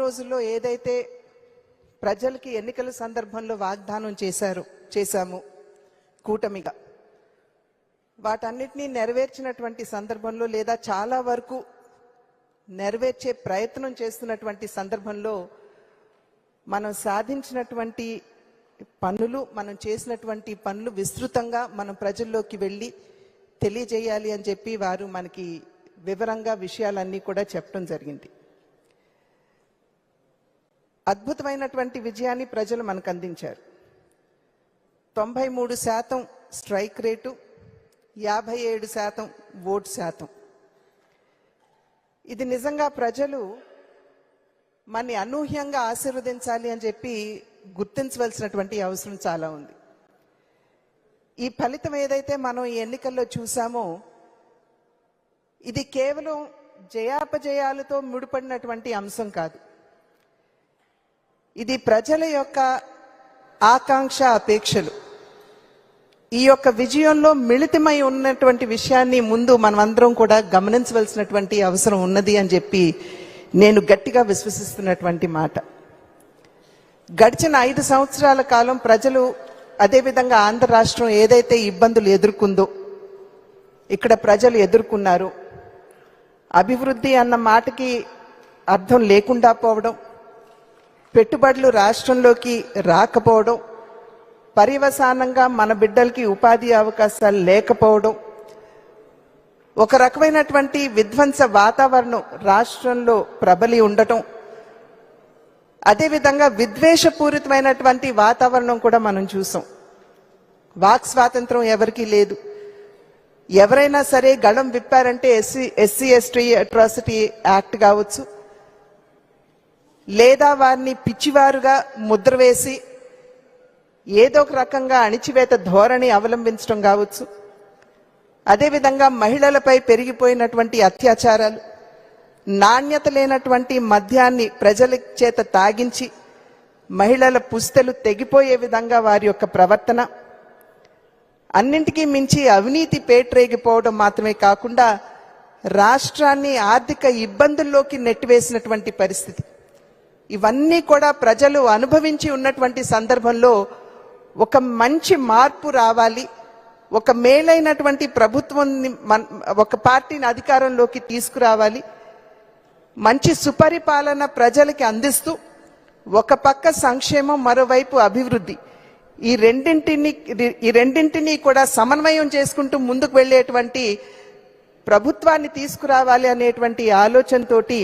రోజుల్లో ఏదైతే ప్రజలకి ఎన్నికల సందర్భంలో వాగ్దానం చేశారు చేశాము కూటమిగా వాటన్నిటినీ నెరవేర్చినటువంటి సందర్భంలో లేదా చాలా వరకు నెరవేర్చే ప్రయత్నం చేస్తున్నటువంటి సందర్భంలో మనం సాధించినటువంటి పనులు మనం చేసినటువంటి పనులు విస్తృతంగా మనం ప్రజల్లోకి వెళ్ళి తెలియజేయాలి అని చెప్పి వారు మనకి వివరంగా విషయాలన్నీ కూడా చెప్పడం జరిగింది. అద్భుతమైనటువంటి విజయాన్ని ప్రజలు మనకు అందించారు తొంభై మూడు శాతం స్ట్రైక్ రేటు యాభై ఏడు శాతం ఓటు శాతం. ఇది నిజంగా ప్రజలు మన అనూహ్యంగా ఆశీర్వదించాలి అని చెప్పి గుర్తించవలసినటువంటి అవసరం చాలా ఉంది. ఈ ఫలితం ఏదైతే మనం ఈ ఎన్నికల్లో చూసామో ఇది కేవలం జయాపజయాలతో ముడిపడినటువంటి అంశం కాదు. ఇది ప్రజల యొక్క ఆకాంక్ష అపేక్షలు. ఈ యొక్క విజయంలో మిళితమై ఉన్నటువంటి విషయాన్ని ముందు మనమందరం కూడా గమనించవలసినటువంటి అవసరం ఉన్నది అని చెప్పి నేను గట్టిగా విశ్వసిస్తున్నటువంటి మాట. గడిచిన ఐదు సంవత్సరాల కాలం ప్రజలు అదేవిధంగా ఆంధ్ర రాష్ట్రం ఏదైతే ఇబ్బందులు ఎదుర్కొందో ఇక్కడ ప్రజలు ఎదుర్కొన్నారు. అభివృద్ధి అన్న మాటకి అర్థం లేకుండా పోవడం పెట్టుబడులు రాష్ట్రంలోకి రాకపోవడం పర్యవసానంగా మన బిడ్డలకి ఉపాధి అవకాశాలు లేకపోవడం ఒక రకమైనటువంటి విధ్వంస వాతావరణం రాష్ట్రంలో ప్రబలి ఉండటం అదేవిధంగా విద్వేషపూరితమైనటువంటి వాతావరణం కూడా మనం చూసాం. వాక్ స్వాతంత్రం ఎవరికీ లేదు. ఎవరైనా సరే గళం విప్పారంటే SC SC ST atrocity act కావచ్చు. లేదా వారిని పిచ్చివారుగా ముద్ర వేసి ఏదో ఒక రకంగా అణిచివేత ధోరణి అవలంబించడం కావచ్చు. అదేవిధంగా మహిళలపై పెరిగిపోయినటువంటి అత్యాచారాలు నాణ్యత లేనటువంటి మద్యాన్ని ప్రజల చేత తాగించి మహిళల పుస్తలు తెగిపోయే విధంగా వారి యొక్క ప్రవర్తన అన్నింటికీ మించి అవినీతి పేట్రేగిపోవడం మాత్రమే కాకుండా రాష్ట్రాన్ని ఆర్థిక ఇబ్బందుల్లోకి నెట్టివేసినటువంటి పరిస్థితి. ఇవన్నీ కూడా ప్రజలు అనుభవించి ఉన్నటువంటి సందర్భంలో ఒక మంచి మార్పు రావాలి. ఒక మేలైనటువంటి ప్రభుత్వం ఒక పార్టీని అధికారంలోకి తీసుకురావాలి. మంచి సుపరిపాలన ప్రజలకి అందిస్తూ ఒక పక్క సంక్షేమం మరోవైపు అభివృద్ధి. ఈ రెండింటిని ఈ రెండింటిని కూడా సమన్వయం చేసుకుంటూ ముందుకు వెళ్ళేటువంటి ప్రభుత్వాన్ని తీసుకురావాలి అనేటువంటి ఆలోచనతోటి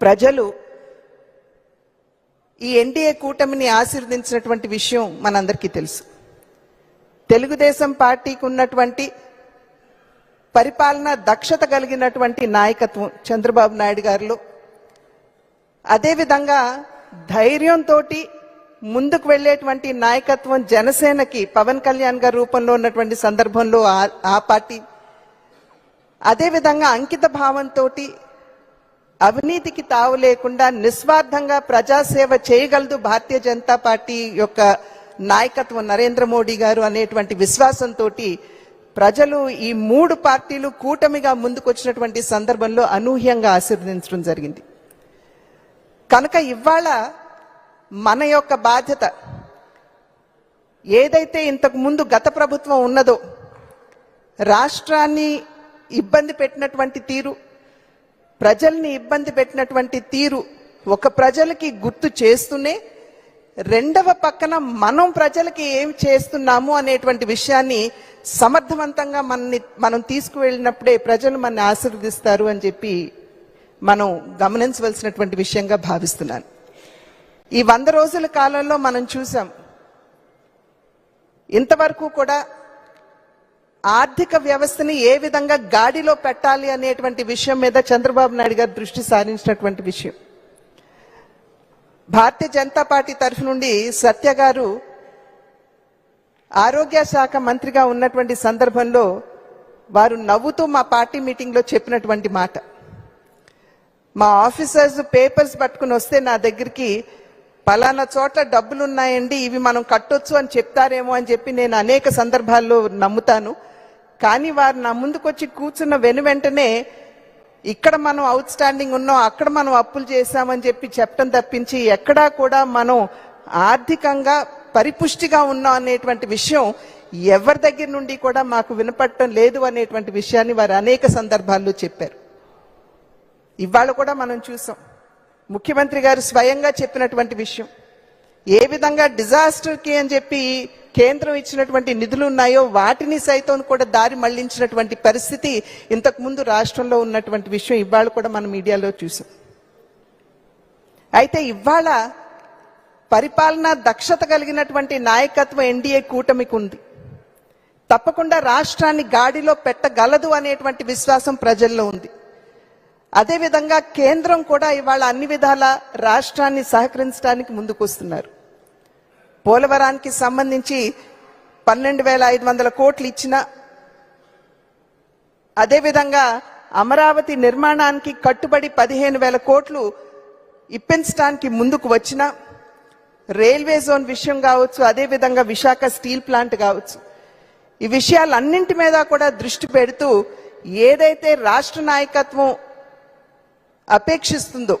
ప్రజలు ఈ ఎన్డీఏ కూటమిని ఆశీర్వదించినటువంటి విషయం మనందరికీ తెలుసు. తెలుగుదేశం పార్టీకి ఉన్నటువంటి పరిపాలన దక్షత కలిగినటువంటి నాయకత్వం చంద్రబాబు నాయుడు గారిలో అదేవిధంగా ధైర్యంతో ముందుకు వెళ్ళేటువంటి నాయకత్వం జనసేనకి పవన్ కళ్యాణ్ గారి రూపంలో ఉన్నటువంటి సందర్భంలో ఆ- ఆ పార్టీ అదేవిధంగా అంకిత భావంతో అవినీతికి తావు లేకుండా నిస్వార్థంగా ప్రజాసేవ చేయగలదు భారతీయ జనతా పార్టీ యొక్క నాయకత్వం నరేంద్ర మోడీ గారు అనేటువంటి విశ్వాసంతో ప్రజలు ఈ మూడు పార్టీలు కూటమిగా ముందుకొచ్చినటువంటి సందర్భంలో అనూహ్యంగా ఆశీర్వదించడం జరిగింది. కనుక ఇవాళ మన యొక్క బాధ్యత ఏదైతే ఇంతకు ముందు గత ప్రభుత్వం ఉన్నదో రాష్ట్రాన్ని ఇబ్బంది పెట్టినటువంటి తీరు ప్రజల్ని ఇబ్బంది పెట్టినటువంటి తీరు ఒక ప్రజలకి గుర్తు చేస్తూనే రెండవ పక్కన మనం ప్రజలకి ఏం చేస్తున్నాము అనేటువంటి విషయాన్ని సమర్థవంతంగా మనని మనం తీసుకువెళ్ళినప్పుడే ప్రజలు మనని ఆశీర్వదిస్తారు అని చెప్పి మనం గమనించవలసినటువంటి విషయంగా భావిస్తున్నాను. ఈ వంద రోజుల కాలంలో మనం చూసాం ఇంతవరకు కూడా ఆర్థిక వ్యవస్థని ఏ విధంగా గాడిలో పెట్టాలి అనేటువంటి విషయం మీద చంద్రబాబు నాయుడు గారు దృష్టి సారించినటువంటి విషయం. భారతీయ జనతా పార్టీ తరఫు నుండి సత్య గారు ఆరోగ్య శాఖ మంత్రిగా ఉన్నటువంటి సందర్భంలో వారు నవ్వుతూ మా పార్టీ మీటింగ్లో చెప్పినటువంటి మాట. మా ఆఫీసర్స్ పేపర్స్ పట్టుకుని వస్తే నా దగ్గరికి పలానా చోట్ల డబ్బులు ఉన్నాయండి ఇవి మనం కట్టొచ్చు అని చెప్తారేమో అని చెప్పి నేను అనేక సందర్భాల్లో నమ్ముతాను. కానీ వారు నా ముందుకొచ్చి కూర్చున్న వెను వెంటనే ఇక్కడ మనం అవుట్ స్టాండింగ్ ఉన్నాం అక్కడ మనం అప్పులు చేశామని చెప్పి చెప్పడం తప్పించి ఎక్కడా కూడా మనం ఆర్థికంగా పరిపుష్టిగా ఉన్నాం అనేటువంటి విషయం ఎవరి దగ్గర నుండి కూడా మాకు వినపడటం లేదు అనేటువంటి విషయాన్ని వారు అనేక సందర్భాల్లో చెప్పారు. ఇవాళ కూడా మనం చూసాం. ముఖ్యమంత్రి గారు స్వయంగా చెప్పినటువంటి విషయం. ఏ విధంగా డిజాస్టర్కి అని చెప్పి కేంద్రం ఇచ్చినటువంటి నిధులు ఉన్నాయో వాటిని సైతం కూడా దారి మళ్ళించినటువంటి పరిస్థితి ఇంతకుముందు రాష్ట్రంలో ఉన్నటువంటి విషయం ఇవాళ కూడా మనం మీడియాలో చూసాం. అయితే ఇవాళ పరిపాలన దక్షత కలిగినటువంటి నాయకత్వం ఎన్డీఏ కూటమికి ఉంది. తప్పకుండా రాష్ట్రాన్ని గాడిలో పెట్టగలదు అనేటువంటి విశ్వాసం ప్రజల్లో ఉంది. అదేవిధంగా కేంద్రం కూడా ఇవాళ అన్ని విధాల రాష్ట్రాన్ని సహకరించడానికి ముందుకు వస్తున్నారు పోలవరానికి సంబంధించి పన్నెండు వేల ఐదు వందల కోట్లు ఇచ్చిన అదేవిధంగా అమరావతి నిర్మాణానికి కట్టుబడి పదిహేను వేల కోట్లు ఇప్పించడానికి ముందుకు వచ్చిన రైల్వే జోన్ విషయం కావచ్చు అదేవిధంగా విశాఖ స్టీల్ ప్లాంట్ కావచ్చు. ఈ విషయాలన్నింటి మీద కూడా దృష్టి పెడుతూ ఏదైతే రాష్ట్ర నాయకత్వం అపేక్షిస్తుందో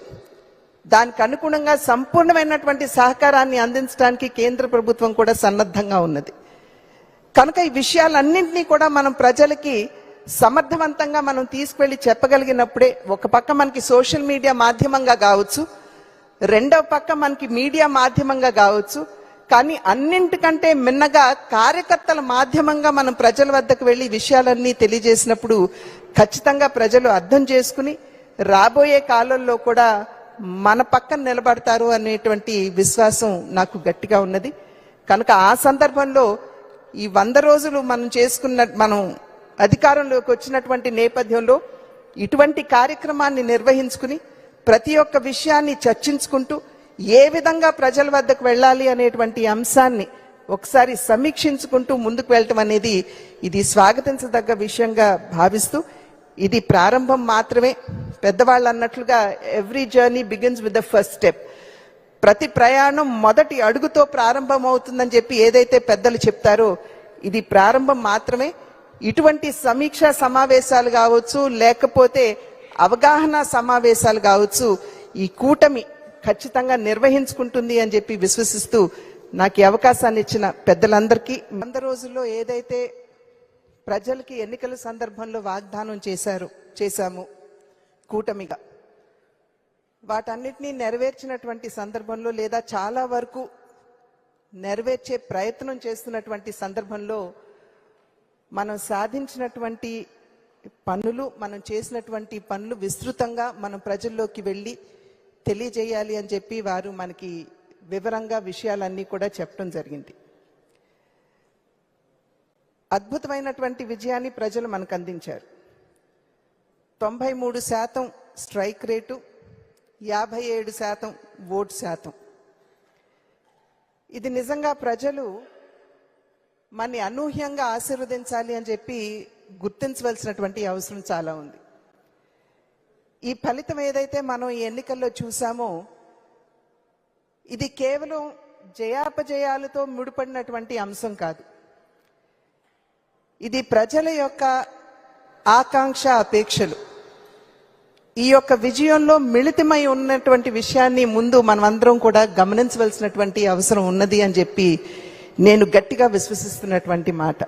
దానికి అనుగుణంగా సంపూర్ణమైనటువంటి సహకారాన్ని అందించడానికి కేంద్ర ప్రభుత్వం కూడా సన్నద్ధంగా ఉన్నది. కనుక ఈ విషయాలన్నింటినీ కూడా మనం ప్రజలకి సమర్థవంతంగా మనం తీసుకువెళ్ళి చెప్పగలిగినప్పుడే ఒక పక్క మనకి సోషల్ మీడియా మాధ్యమంగా కావచ్చు రెండవ పక్క మనకి మీడియా మాధ్యమంగా కావచ్చు కానీ అన్నింటికంటే మిన్నగా కార్యకర్తల మాధ్యమంగా మనం ప్రజల వద్దకు వెళ్ళి విషయాలన్నీ తెలియజేసినప్పుడు ఖచ్చితంగా ప్రజలు అర్థం చేసుకుని రాబోయే కాలంలో కూడా మన పక్కన నిలబడతారు అనేటువంటి విశ్వాసం నాకు గట్టిగా ఉన్నది. కనుక ఆ సందర్భంలో ఈ వంద రోజులు మనం చేసుకున్న మనం అధికారంలోకి వచ్చినటువంటి నేపథ్యంలో ఇటువంటి కార్యక్రమాన్ని నిర్వహించుకుని ప్రతి ఒక్క విషయాన్ని చర్చించుకుంటూ ఏ విధంగా ప్రజల వద్దకు వెళ్ళాలి అనేటువంటి అంశాన్ని ఒకసారి సమీక్షించుకుంటూ ముందుకు వెళ్ళటం అనేది ఇది స్వాగతించదగ్గ విషయంగా భావిస్తూ ఇది ప్రారంభం మాత్రమే. పెద్దవాళ్ళు అన్నట్లుగా every journey begins with the first step ప్రతి ప్రయాణం మొదటి అడుగుతో ప్రారంభం అవుతుందని చెప్పి ఏదైతే పెద్దలు చెప్తారో ఇది ప్రారంభం మాత్రమే. ఇటువంటి సమీక్షా సమావేశాలు కావచ్చు లేకపోతే అవగాహన సమావేశాలు కావచ్చు ఈ కూటమి ఖచ్చితంగా నిర్వహించుకుంటుంది అని చెప్పి విశ్వసిస్తూ నాకు ఈ అవకాశాన్ని ఇచ్చిన పెద్దలందరికీ వంద రోజుల్లో ఏదైతే ప్రజలకి ఎన్నికల సందర్భంలో వాగ్దానం చేశారు చేశాము కూటమిగా. వాటన్నిటినీ నెరవేర్చినటువంటి సందర్భంలో లేదా చాలా వరకు నెరవేర్చే ప్రయత్నం చేస్తున్నటువంటి సందర్భంలో మనం సాధించినటువంటి పనులు మనం చేసినటువంటి పనులు విస్తృతంగా మనం ప్రజల్లోకి వెళ్ళి తెలియజేయాలి అని చెప్పి వారు మనకి వివరంగా విషయాలన్నీ కూడా చెప్పడం జరిగింది. అద్భుతమైనటువంటి విజయాన్ని ప్రజలు మనకు అందించారు. తొంభై మూడు శాతం స్ట్రైక్ రేటు యాభై ఏడు శాతం ఓటు శాతం. ఇది నిజంగా ప్రజలు మనని అనూహ్యంగా ఆశీర్వదించాలి అని చెప్పి గుర్తించవలసినటువంటి అవసరం చాలా ఉంది. ఈ ఫలితం ఏదైతే మనం ఈ ఎన్నికల్లో చూసామో ఇది కేవలం జయాపజయాలతో ముడిపడినటువంటి అంశం కాదు. ఇది ప్రజల యొక్క ఆకాంక్ష అపేక్షలు. ఈ యొక్క విజయంలో మిళితమై ఉన్నటువంటి విషయాన్ని ముందు మనమందరం కూడా గమనించవలసినటువంటి అవసరం ఉన్నది అని చెప్పి నేను గట్టిగా విశ్వసిస్తున్నటువంటి మాట.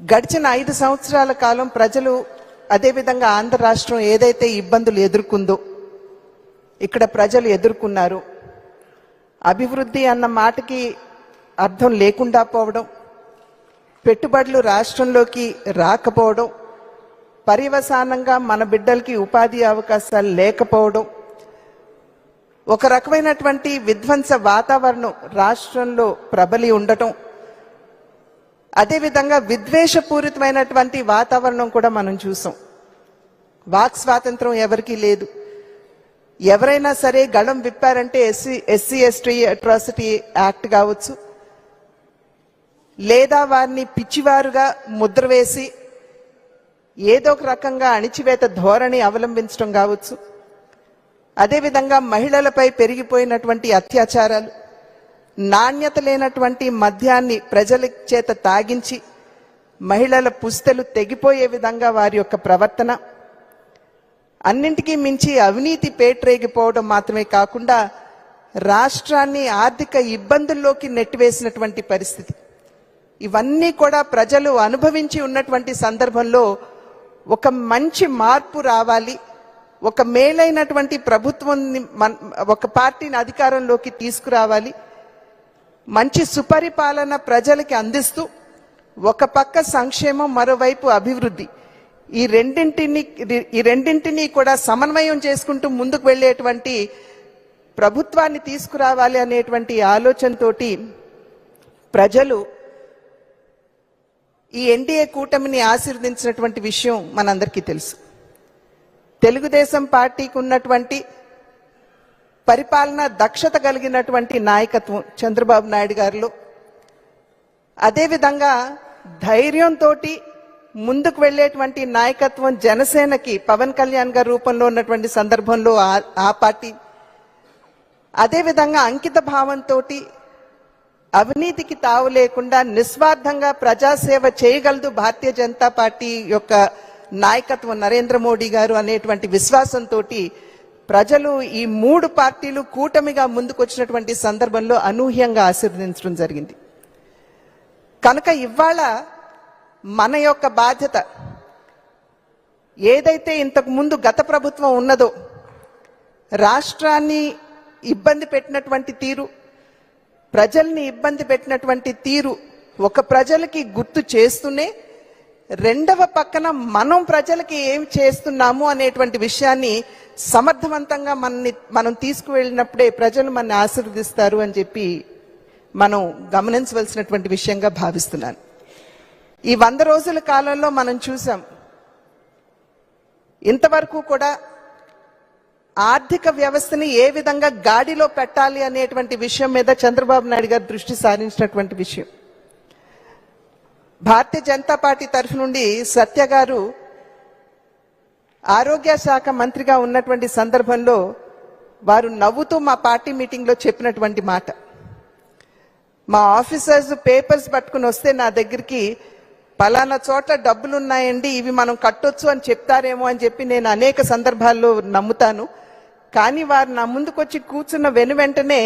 గడిచిన ఐదు సంవత్సరాల కాలం ప్రజలు అదేవిధంగా ఆంధ్ర రాష్ట్రం ఏదైతే ఇబ్బందులు ఎదుర్కొందో ఇక్కడ ప్రజలు ఎదుర్కొన్నారు. అభివృద్ధి అన్న మాటకి అర్థం లేకుండా పోవడం పెట్టుబడులు రాష్ట్రంలోకి రాకపోవడం పర్యవసానంగా మన బిడ్డలకి ఉపాధి అవకాశాలు లేకపోవడం ఒక రకమైనటువంటి విధ్వంస వాతావరణం రాష్ట్రంలో ప్రబలి ఉండటం అదేవిధంగా విద్వేషపూరితమైనటువంటి వాతావరణం కూడా మనం చూసాం. వాక్ స్వాతంత్రం ఎవరికీ లేదు. ఎవరైనా సరే గళం విప్పారంటే SC SC ST atrocity act కావచ్చు. లేదా వారిని పిచ్చివారుగా ముద్ర వేసి ఏదో ఒక రకంగా అణిచివేత ధోరణి అవలంబించడం కావచ్చు. అదేవిధంగా మహిళలపై పెరిగిపోయినటువంటి అత్యాచారాలు నాణ్యత లేనటువంటి మద్యాన్ని ప్రజల చేత తాగించి మహిళల పుస్తలు తెగిపోయే విధంగా వారి యొక్క ప్రవర్తన అన్నింటికీ మించి అవినీతి పేట్రేగిపోవడం మాత్రమే కాకుండా రాష్ట్రాన్ని ఆర్థిక ఇబ్బందుల్లోకి నెట్టివేసినటువంటి పరిస్థితి. ఇవన్నీ కూడా ప్రజలు అనుభవించి ఉన్నటువంటి సందర్భంలో ఒక మంచి మార్పు రావాలి. ఒక మేలైనటువంటి ప్రభుత్వం ఒక పార్టీని అధికారంలోకి తీసుకురావాలి. మంచి సుపరిపాలన ప్రజలకి అందిస్తూ ఒక పక్క సంక్షేమం మరోవైపు అభివృద్ధి. ఈ రెండింటిని ఈ రెండింటిని కూడా సమన్వయం చేసుకుంటూ ముందుకు వెళ్ళేటువంటి ప్రభుత్వాన్ని తీసుకురావాలి అనేటువంటి ఆలోచనతోటి ప్రజలు ఈ ఎన్డీఏ కూటమిని ఆశీర్వదించినటువంటి విషయం మనందరికీ తెలుసు. తెలుగుదేశం పార్టీకి ఉన్నటువంటి పరిపాలన దక్షత కలిగినటువంటి నాయకత్వం చంద్రబాబు నాయుడు గారిలో అదేవిధంగా ధైర్యంతో ముందుకు వెళ్ళేటువంటి నాయకత్వం జనసేనకి పవన్ కళ్యాణ్ గారి రూపంలో ఉన్నటువంటి సందర్భంలో ఆ- ఆ పార్టీ అదేవిధంగా అంకిత భావంతో అవినీతికి తావు లేకుండా నిస్వార్థంగా ప్రజాసేవ చేయగలదు భారతీయ జనతా పార్టీ యొక్క నాయకత్వం నరేంద్ర మోడీ గారు అనేటువంటి విశ్వాసంతో ప్రజలు ఈ మూడు పార్టీలు కూటమిగా ముందుకొచ్చినటువంటి సందర్భంలో అనూహ్యంగా ఆశీర్వదించడం జరిగింది. కనుక ఇవాళ మన యొక్క బాధ్యత ఏదైతే ఇంతకు ముందు గత ప్రభుత్వం ఉన్నదో రాష్ట్రాన్ని ఇబ్బంది పెట్టినటువంటి తీరు ప్రజల్ని ఇబ్బంది పెట్టినటువంటి తీరు ఒక ప్రజలకి గుర్తు చేస్తూనే రెండవ పక్కన మనం ప్రజలకి ఏం చేస్తున్నాము అనేటువంటి విషయాన్ని సమర్థవంతంగా మనని మనం తీసుకువెళ్ళినప్పుడే ప్రజలు మనని ఆశీర్వదిస్తారు అని చెప్పి మనం గమనించవలసినటువంటి విషయంగా భావిస్తున్నాను. ఈ వంద రోజుల కాలంలో మనం చూసాం. ఇంతవరకు కూడా ఆర్థిక వ్యవస్థని ఏ విధంగా గాడిలో పెట్టాలి అనేటువంటి విషయం మీద చంద్రబాబు నాయుడు గారు దృష్టి సారించినటువంటి విషయం. భారతీయ జనతా పార్టీ తరఫు నుండి సత్య గారు ఆరోగ్య శాఖ మంత్రిగా ఉన్నటువంటి సందర్భంలో వారు నవ్వుతూ మా పార్టీ మీటింగ్లో చెప్పినటువంటి మాట. మా ఆఫీసర్స్ పేపర్స్ పట్టుకుని వస్తే నా దగ్గరికి పలానా చోట్ల డబ్బులు ఉన్నాయండి ఇవి మనం కట్టొచ్చు అని చెప్తారేమో అని చెప్పి నేను అనేక సందర్భాల్లో నమ్ముతాను. కానీ వారు నా ముందుకొచ్చి కూర్చున్న వెను వెంటనే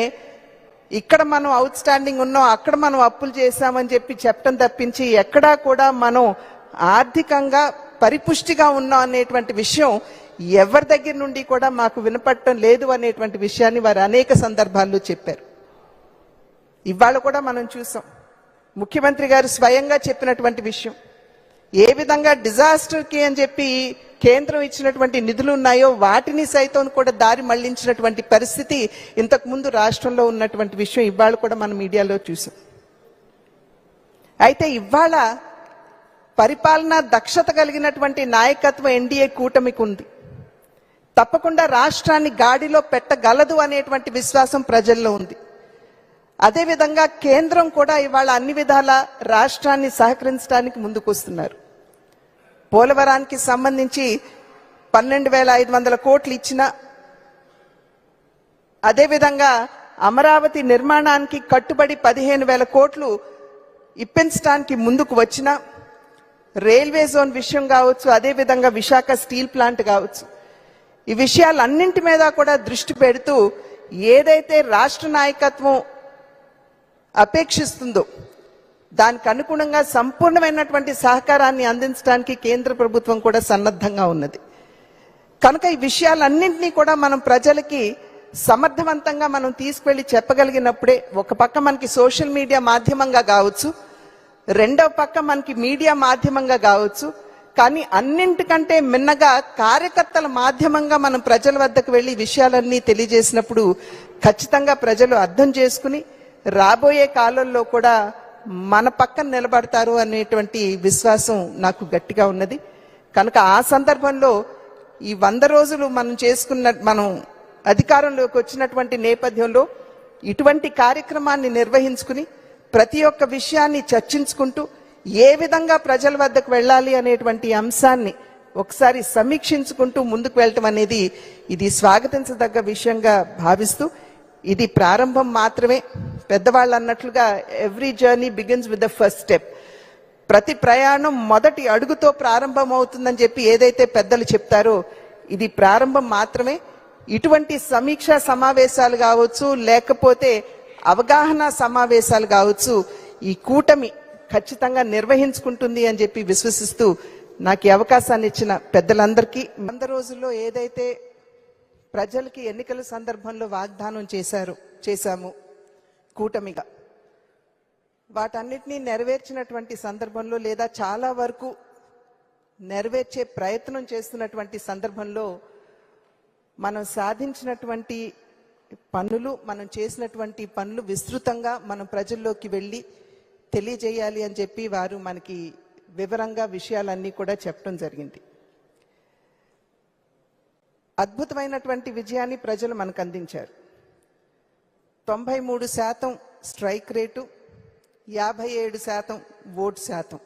ఇక్కడ మనం అవుట్ స్టాండింగ్ ఉన్నాం అక్కడ మనం అప్పులు చేశామని చెప్పి చెప్పడం తప్పించి ఎక్కడా కూడా మనం ఆర్థికంగా పరిపుష్టిగా ఉన్నాం అనేటువంటి విషయం ఎవరి దగ్గర నుండి కూడా మాకు వినపడటం లేదు అనేటువంటి విషయాన్ని వారు అనేక సందర్భాల్లో చెప్పారు. ఇవాళ కూడా మనం చూసాం. ముఖ్యమంత్రి గారు స్వయంగా చెప్పినటువంటి విషయం. ఏ విధంగా డిజాస్టర్కి అని చెప్పి కేంద్రం ఇచ్చినటువంటి నిధులు ఉన్నాయో వాటిని సైతం కూడా దారి మళ్ళించినటువంటి పరిస్థితి ఇంతకుముందు రాష్ట్రంలో ఉన్నటువంటి విషయం ఇవాళ కూడా మనం మీడియాలో చూసాం. అయితే ఇవాళ పరిపాలన దక్షత కలిగినటువంటి నాయకత్వం ఎన్డీఏ కూటమికి ఉంది. తప్పకుండా రాష్ట్రాన్ని గాడిలో పెట్టగలదు అనేటువంటి విశ్వాసం ప్రజల్లో ఉంది. అదేవిధంగా కేంద్రం కూడా ఇవాళ అన్ని విధాల రాష్ట్రాన్ని సహకరించడానికి ముందుకు వస్తున్నారు పోలవరానికి సంబంధించి పన్నెండు వేల ఐదు వందల కోట్లు ఇచ్చిన అదేవిధంగా అమరావతి నిర్మాణానికి కట్టుబడి పదిహేను వేల కోట్లు ఇప్పించడానికి ముందుకు వచ్చిన రైల్వే జోన్ విషయం కావచ్చు అదేవిధంగా విశాఖ స్టీల్ ప్లాంట్ కావచ్చు. ఈ విషయాలన్నింటి మీద కూడా దృష్టి పెడుతూ ఏదైతే రాష్ట్ర నాయకత్వం అపేక్షిస్తుందో దానికి అనుగుణంగా సంపూర్ణమైనటువంటి సహకారాన్ని అందించడానికి కేంద్ర ప్రభుత్వం కూడా సన్నద్ధంగా ఉన్నది. కనుక ఈ విషయాలన్నింటినీ కూడా మనం ప్రజలకి సమర్థవంతంగా మనం తీసుకువెళ్ళి చెప్పగలిగినప్పుడే ఒక పక్క మనకి సోషల్ మీడియా మాధ్యమంగా కావచ్చు రెండవ పక్క మనకి మీడియా మాధ్యమంగా కావచ్చు కానీ అన్నింటికంటే మిన్నగా కార్యకర్తల మాధ్యమంగా మనం ప్రజల వద్దకు వెళ్ళి విషయాలన్నీ తెలియజేసినప్పుడు ఖచ్చితంగా ప్రజలు అర్థం చేసుకుని రాబోయే కాలంలో కూడా మన పక్కన నిలబడతారు అనేటువంటి విశ్వాసం నాకు గట్టిగా ఉన్నది. కనుక ఆ సందర్భంలో ఈ వంద రోజులు మనం చేసుకున్న మనం అధికారంలోకి వచ్చినటువంటి నేపథ్యంలో ఇటువంటి కార్యక్రమాన్ని నిర్వహించుకుని ప్రతి ఒక్క విషయాన్ని చర్చించుకుంటూ ఏ విధంగా ప్రజల వద్దకు వెళ్ళాలి అనేటువంటి అంశాన్ని ఒకసారి సమీక్షించుకుంటూ ముందుకు వెళ్ళటం అనేది ఇది స్వాగతించదగ్గ విషయంగా భావిస్తూ ఇది ప్రారంభం మాత్రమే. పెద్దవాళ్ళు అన్నట్లుగా every journey begins with the first step ప్రతి ప్రయాణం మొదటి అడుగుతో ప్రారంభం అవుతుందని చెప్పి ఏదైతే పెద్దలు చెప్తారో ఇది ప్రారంభం మాత్రమే. ఇటువంటి సమీక్షా సమావేశాలు కావచ్చు లేకపోతే అవగాహన సమావేశాలు కావచ్చు ఈ కూటమి ఖచ్చితంగా నిర్వహించుకుంటుంది అని చెప్పి విశ్వసిస్తూ నాకు అవకాశాన్ని ఇచ్చిన పెద్దలందరికీ వంద రోజుల్లో ఏదైతే ప్రజలకి ఎన్నికల సందర్భంలో వాగ్దానం చేశారు చేశాము కూటమిగా. వాటన్నిటినీ నెరవేర్చినటువంటి సందర్భంలో లేదా చాలా వరకు నెరవేర్చే ప్రయత్నం చేస్తున్నటువంటి సందర్భంలో మనం సాధించినటువంటి పనులు మనం చేసినటువంటి పనులు విస్తృతంగా మనం ప్రజల్లోకి వెళ్ళి తెలియజేయాలి అని చెప్పి వారు మనకి వివరంగా విషయాలన్నీ కూడా చెప్పడం జరిగింది. అద్భుతమైనటువంటి విజయాన్ని ప్రజలు మనకు అందించారు. తొంభై మూడు శాతం స్ట్రైక్ రేటు యాభై ఏడు శాతం ఓటు శాతం.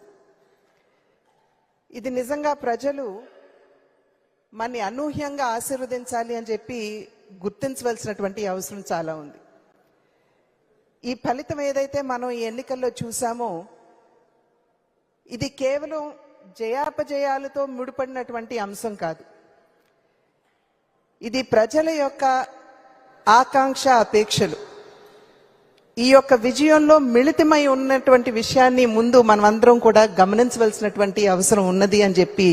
ఇది నిజంగా ప్రజలు మనని అనూహ్యంగా ఆశీర్వదించాలి అని చెప్పి గుర్తించవలసినటువంటి అవసరం చాలా ఉంది. ఈ ఫలితం ఏదైతే మనం ఈ ఎన్నికల్లో చూసామో ఇది కేవలం జయాపజయాలతో ముడిపడినటువంటి అంశం కాదు. ఇది ప్రజల యొక్క ఆకాంక్ష అపేక్షలు. ఈ యొక్క విజయంలో మిళితమై ఉన్నటువంటి విషయాన్ని ముందు మనమందరం కూడా గమనించవలసినటువంటి అవసరం ఉన్నది అని చెప్పి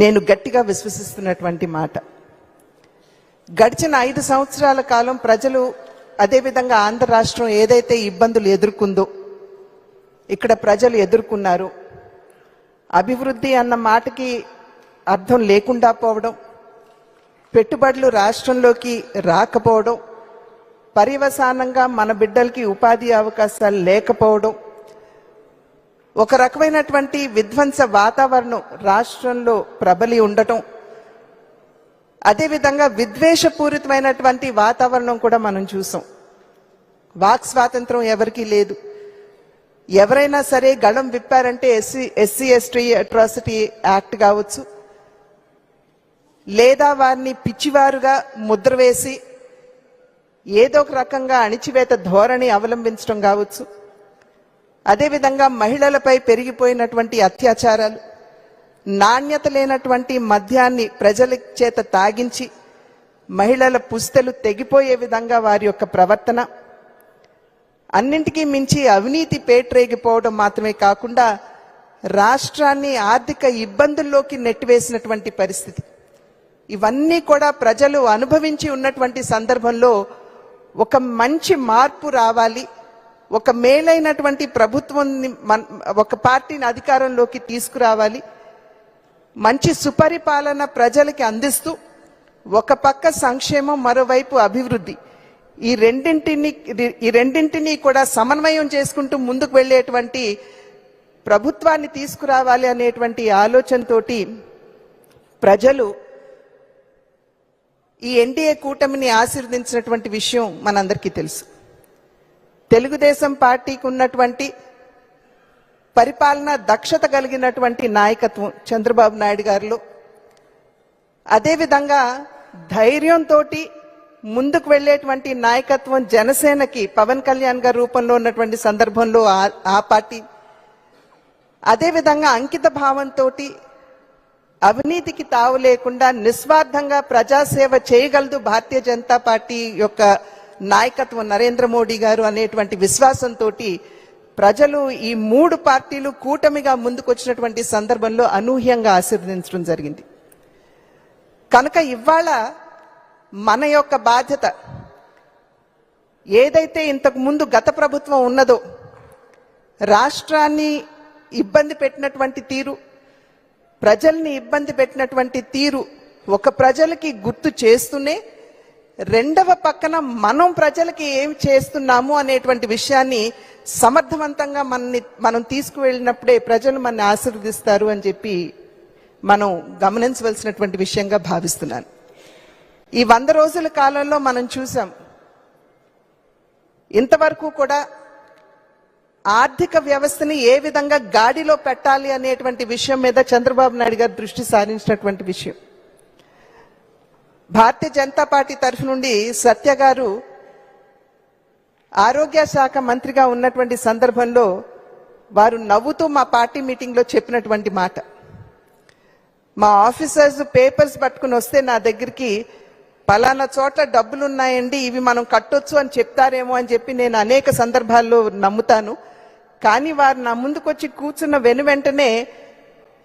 నేను గట్టిగా విశ్వసిస్తున్నటువంటి మాట. గడిచిన ఐదు సంవత్సరాల కాలం ప్రజలు అదేవిధంగా ఆంధ్ర రాష్ట్రం ఏదైతే ఇబ్బందులు ఎదుర్కొందో ఇక్కడ ప్రజలు ఎదుర్కొన్నారు. అభివృద్ధి అన్న మాటకి అర్థం లేకుండా పోవడం పెట్టుబడులు రాష్ట్రంలోకి రాకపోవడం పర్యవసానంగా మన బిడ్డలకి ఉపాధి అవకాశాలు లేకపోవడం ఒక రకమైనటువంటి విధ్వంస వాతావరణం రాష్ట్రంలో ప్రబలి ఉండటం అదేవిధంగా విద్వేషపూరితమైనటువంటి వాతావరణం కూడా మనం చూసాం. వాక్ స్వాతంత్రం ఎవరికీ లేదు. ఎవరైనా సరే గళం విప్పారంటే SC SC ST atrocity act కావచ్చు. లేదా వారిని పిచ్చివారుగా ముద్ర వేసి ఏదో ఒక రకంగా అణిచివేత ధోరణి అవలంబించడం కావచ్చు. అదేవిధంగా మహిళలపై పెరిగిపోయినటువంటి అత్యాచారాలు నాణ్యత లేనటువంటి మద్యాన్ని ప్రజల చేత తాగించి మహిళల పుస్తెలు తెగిపోయే విధంగా వారి యొక్క ప్రవర్తన అన్నింటికీ మించి అవినీతి పేట్రేగిపోవడం మాత్రమే కాకుండా రాష్ట్రాన్ని ఆర్థిక ఇబ్బందుల్లోకి నెట్టివేసినటువంటి పరిస్థితి. ఇవన్నీ కూడా ప్రజలు అనుభవించి ఉన్నటువంటి సందర్భంలో ఒక మంచి మార్పు రావాలి. ఒక మేలైనటువంటి ప్రభుత్వం ఒక పార్టీని అధికారంలోకి తీసుకురావాలి. మంచి సుపరిపాలన ప్రజలకి అందిస్తూ ఒక పక్క సంక్షేమం మరోవైపు అభివృద్ధి. ఈ రెండింటిని ఈ రెండింటినీ కూడా సమన్వయం చేసుకుంటూ ముందుకు వెళ్ళేటువంటి ప్రభుత్వాన్ని తీసుకురావాలి అనేటువంటి ఆలోచనతోటి ప్రజలు ఈ ఎన్డీఏ కూటమిని ఆశీర్వదించినటువంటి విషయం మనందరికీ తెలుసు. తెలుగుదేశం పార్టీకి ఉన్నటువంటి పరిపాలన దక్షత కలిగినటువంటి నాయకత్వం చంద్రబాబు నాయుడు గారిలో. అదేవిధంగా ధైర్యంతో ముందుకు వెళ్ళేటువంటి నాయకత్వం జనసేనకి పవన్ కళ్యాణ్ గారి రూపంలో ఉన్నటువంటి సందర్భంలో ఆ- ఆ పార్టీ. అదేవిధంగా అంకిత భావంతో అవినీతికి తావు లేకుండా నిస్వార్థంగా ప్రజాసేవ చేయగలదు భారతీయ జనతా పార్టీ యొక్క నాయకత్వం నరేంద్ర మోడీ గారు అనేటువంటి విశ్వాసంతో ప్రజలు ఈ మూడు పార్టీలు కూటమిగా ముందుకొచ్చినటువంటి సందర్భంలో అనూహ్యంగా ఆశీర్వదించడం జరిగింది. కనుక ఇవాళ మన యొక్క బాధ్యత ఏదైతే ఇంతకు ముందు గత ప్రభుత్వం ఉన్నదో రాష్ట్రాన్ని ఇబ్బంది పెట్టినటువంటి తీరు ప్రజల్ని ఇబ్బంది పెట్టినటువంటి తీరు ఒక ప్రజలకి గుర్తు చేస్తూనే రెండవ పక్కన మనం ప్రజలకి ఏం చేస్తున్నాము అనేటువంటి విషయాన్ని సమర్థవంతంగా మనని మనం తీసుకువెళ్ళినప్పుడే ప్రజలు మనని ఆశీర్వదిస్తారు అని చెప్పి మనం గమనించవలసినటువంటి విషయంగా భావిస్తున్నాను. ఈ వంద రోజుల కాలంలో మనం చూసాం. ఇంతవరకు కూడా ఆర్థిక వ్యవస్థని ఏ విధంగా గాడిలో పెట్టాలి అనేటువంటి విషయం మీద చంద్రబాబు నాయుడు గారు దృష్టి సారించినటువంటి విషయం. భారతీయ జనతా పార్టీ తరఫు నుండి సత్య గారు ఆరోగ్య శాఖ మంత్రిగా ఉన్నటువంటి సందర్భంలో వారు నవ్వుతూ మా పార్టీ మీటింగ్లో చెప్పినటువంటి మాట. మా ఆఫీసర్స్ పేపర్స్ పట్టుకుని వస్తే నా దగ్గరికి పలానా చోట్ల డబ్బులు ఉన్నాయండి ఇవి మనం కట్టొచ్చు అని చెప్తారేమో అని చెప్పి నేను అనేక సందర్భాల్లో నమ్ముతాను. కానీ వారు నా ముందుకు వచ్చి కూర్చున్న వెను వెంటనే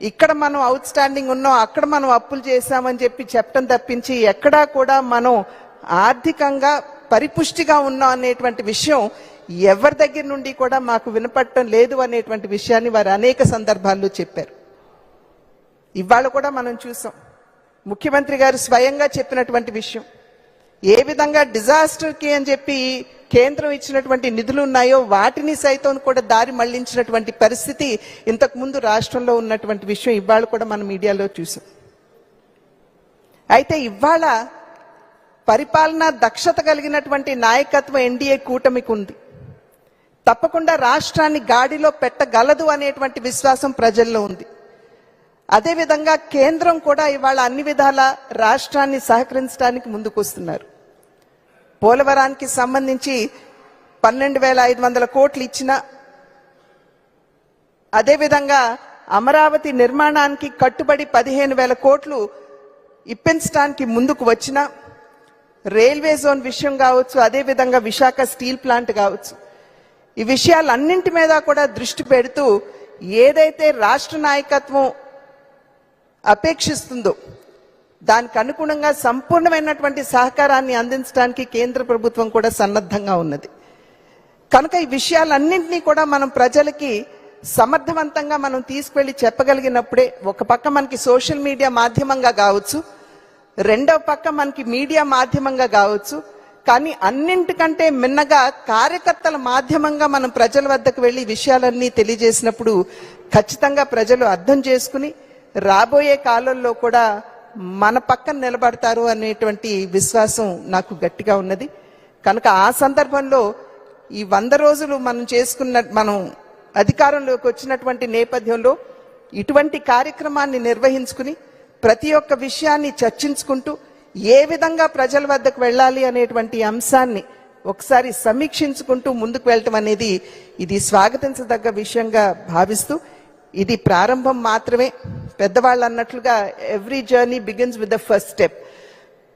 ఇక్కడ మనం అవుట్ స్టాండింగ్ ఉన్నాం అక్కడ మనం అప్పులు చేశామని చెప్పి చెప్పడం తప్పించి ఎక్కడా కూడా మనం ఆర్థికంగా పరిపుష్టిగా ఉన్నాం అనేటువంటి విషయం ఎవరి దగ్గర నుండి కూడా మాకు వినపడటం లేదు అనేటువంటి విషయాన్ని వారు అనేక సందర్భాల్లో చెప్పారు. ఇవాళ కూడా మనం చూసాం. ముఖ్యమంత్రి గారు స్వయంగా చెప్పినటువంటి విషయం. ఏ విధంగా డిజాస్టర్కి అని చెప్పి కేంద్రం ఇచ్చినటువంటి నిధులు ఉన్నాయో వాటిని సైతం కూడా దారి మళ్ళించినటువంటి పరిస్థితి ఇంతకుముందు రాష్ట్రంలో ఉన్నటువంటి విషయం ఇవాళ కూడా మనం మీడియాలో చూసాం. అయితే ఇవాళ పరిపాలన దక్షత కలిగినటువంటి నాయకత్వం ఎన్డీఏ కూటమికి ఉంది. తప్పకుండా రాష్ట్రాన్ని గాడిలో పెట్టగలదు అనేటువంటి విశ్వాసం ప్రజల్లో ఉంది. అదేవిధంగా కేంద్రం కూడా ఇవాళ అన్ని విధాల రాష్ట్రాన్ని సహకరించడానికి ముందుకొస్తున్నారు. పోలవరానికి సంబంధించి పన్నెండు వేల ఐదు వందల కోట్లు ఇచ్చిన అదేవిధంగా అమరావతి నిర్మాణానికి కట్టుబడి పదిహేను వేల కోట్లు ఇప్పించడానికి ముందుకు వచ్చిన రైల్వే జోన్ విషయం కావచ్చు అదేవిధంగా విశాఖ స్టీల్ ప్లాంట్ కావచ్చు. ఈ విషయాలన్నింటి మీద కూడా దృష్టి పెడుతూ ఏదైతే రాష్ట్ర నాయకత్వం అపేక్షిస్తుందో దానికి అనుగుణంగా సంపూర్ణమైనటువంటి సహకారాన్ని అందించడానికి కేంద్ర ప్రభుత్వం కూడా సన్నద్ధంగా ఉన్నది. కనుక ఈ విషయాలన్నింటినీ కూడా మనం ప్రజలకి సమర్థవంతంగా మనం తీసుకువెళ్ళి చెప్పగలిగినప్పుడే ఒక పక్క మనకి సోషల్ మీడియా మాధ్యమంగా కావచ్చు రెండవ పక్క మనకి మీడియా మాధ్యమంగా కావచ్చు కానీ అన్నింటికంటే మిన్నగా కార్యకర్తల మాధ్యమంగా మనం ప్రజల వద్దకు వెళ్ళి విషయాలన్నీ తెలియజేసినప్పుడు ఖచ్చితంగా ప్రజలు అర్థం చేసుకుని రాబోయే కాలంలో కూడా మన పక్కన నిలబడతారు అనేటువంటి విశ్వాసం నాకు గట్టిగా ఉన్నది. కనుక ఆ సందర్భంలో ఈ వంద రోజులు మనం చేసుకున్న మనం అధికారంలోకి వచ్చినటువంటి నేపథ్యంలో ఇటువంటి కార్యక్రమాన్ని నిర్వహించుకుని ప్రతి ఒక్క విషయాన్ని చర్చించుకుంటూ ఏ విధంగా ప్రజల వద్దకు వెళ్ళాలి అనేటువంటి అంశాన్ని ఒకసారి సమీక్షించుకుంటూ ముందుకు వెళ్ళటం అనేది ఇది స్వాగతించదగ్గ విషయంగా భావిస్తూ ఇది ప్రారంభం మాత్రమే. పెద్దవాళ్ళు అన్నట్లుగా every journey begins with the first step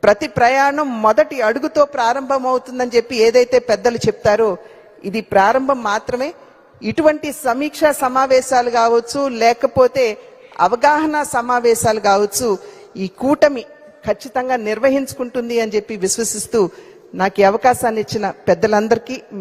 ప్రతి ప్రయాణం మొదటి అడుగుతో ప్రారంభం అవుతుందని చెప్పి ఏదైతే పెద్దలు చెప్తారో ఇది ప్రారంభం మాత్రమే. ఇటువంటి సమీక్షా సమావేశాలు కావచ్చు లేకపోతే అవగాహన సమావేశాలు కావచ్చు ఈ కూటమి ఖచ్చితంగా నిర్వహించుకుంటుంది అని చెప్పి విశ్వసిస్తూ నాకు ఈ అవకాశాన్ని ఇచ్చిన పెద్దలందరికీ